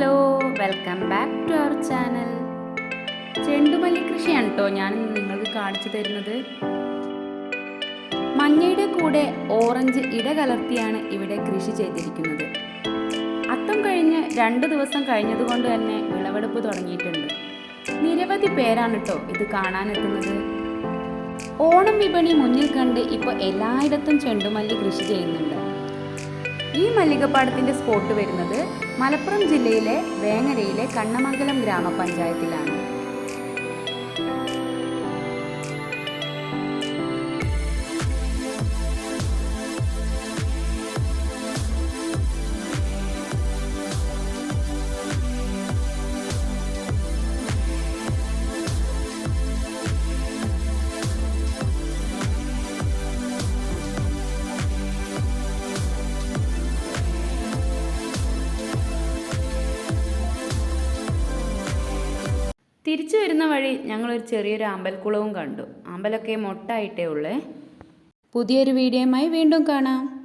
Hello welcome back to our channel ചെണ്ടുമല്ലി കൃഷിയാണ് കേട്ടോ ഞാൻ നിങ്ങൾക്ക് കാണിച്ചു തരുന്നത്. മഞ്ഞയുടെ കൂടെ ഓറഞ്ച് ഇടകലർത്തിയാണ് ഇവിടെ കൃഷി ചെയ്തിരിക്കുന്നത്. അത്തം കഴിഞ്ഞ് രണ്ട് ദിവസം കഴിഞ്ഞതുകൊണ്ട് തന്നെ വിളവെടുപ്പ് തുടങ്ങിയിട്ടുണ്ട്. നിരവധി പേരാണ് കേട്ടോ ഇത് കാണാനെത്തുന്നത്. ഓണം വിപണി മുന്നിൽ കണ്ട് ഇപ്പോൾ എല്ലായിടത്തും ചെണ്ടുമല്ലി കൃഷി ചെയ്യുന്നുണ്ട്. ഈ മല്ലികപ്പാടത്തിന്റെ സ്പോട്ട് വരുന്നത് മലപ്പുറം ജില്ലയിലെ വേങ്ങരയിലെ കണ്ണമംഗലം ഗ്രാമപഞ്ചായത്തിലാണ്. തിരിച്ചു വരുന്ന വഴി ഞങ്ങളൊരു ചെറിയൊരു അമ്പൽക്കുളവും കണ്ടു. അമ്പലമൊക്കെ മൊട്ടായിട്ടേ ഉള്ളേ. പുതിയൊരു വീഡിയോയുമായി വീണ്ടും കാണാം.